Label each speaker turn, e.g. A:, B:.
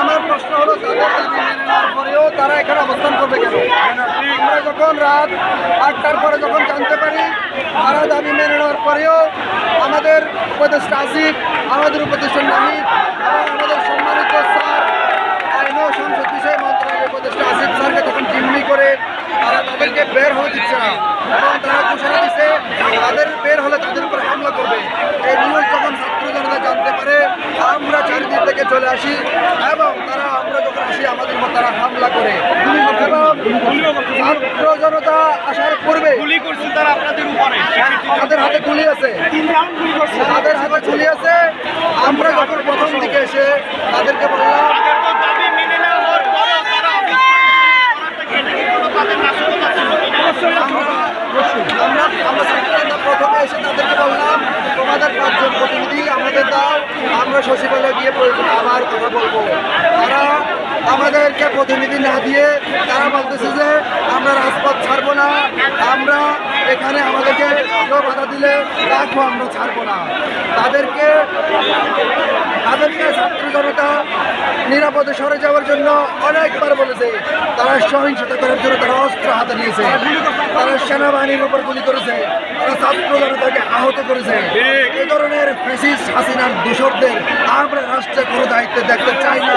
A: আমার প্রশ্ন হলো, তাদের দাবি পরেও তারা এখানে অবস্থান করবে কেন? আমরা যখন রাত আটটার পরে যখন জানতে পারি, তারা দাবি মেনে নেওয়ার পরেও আমাদের উপদেষ্টা আসিফ, আমাদের উপদেষ্টা নাহিদ আমাদের সম্মানিত স্যার, আইন ও সংসদ বিষয় মন্ত্রণালয়ের উপদেষ্টা আসিফ স্যারকে তখন জিম্মি করে তারা তাদেরকে বের হতে দিচ্ছে না। এবং তারা ঘোষণা দিচ্ছে তাদের বের হলে তাদের উপর হামলা করবে এই নিউজ যখন ছাত্র জনতা জানতে পারে আমরা চারিদিক থেকে চলে আসি এবং তারা আমরা যখন আসি আমাদের উপর তারা হামলা করে। এবং ছাত্র জনতা আসার পূর্বে
B: গুলি করছে তারা আপনাদের উপরে।
A: তাদের হাতে গুলি আছে। তাদের হাতে গুলি আছে। আমরা যখন প্রথম দিকে এসে তাদেরকে বললাম
B: তাদের তো দাবি মেনে নেওয়া হওয়ার পরেও তারা অবস্থান এটা কি কোনো তাদের নাশকতা ছিল কিনা?
A: আমরা আমরা ছাত্ররা প্রথমে এসে তাদেরকে বললাম তোমাদের পাঁচজন প্রতিনিধি আমাদের দাও আমরা সচিবালয়ে গিয়ে আবার কথা বলব। তারা আমাদেরকে প্রতিনিধি না দিয়ে তারা বলতেছে যে, আমরা রাজপথ ছাড়বো না। আমরা এখানে আমাদেরকে কেউ বাধা দিলে রাখব আমরা ছাড়বো না। তাদেরকে নিরাপদে সরে যাওয়ার জন্য অনেকবার বলেছে, তারা সহিংসতা করার জন্য তারা অস্ত্র হাতে নিয়েছে। তারা সেনাবাহিনীর উপর গুলি করেছে, তারা ছাত্র তাকে আহত করেছে। এই ধরনের ফেসিস হাসিনার দূষকদের আমরা রাষ্ট্রে কোনো দায়িত্ব দেখতে চাই না।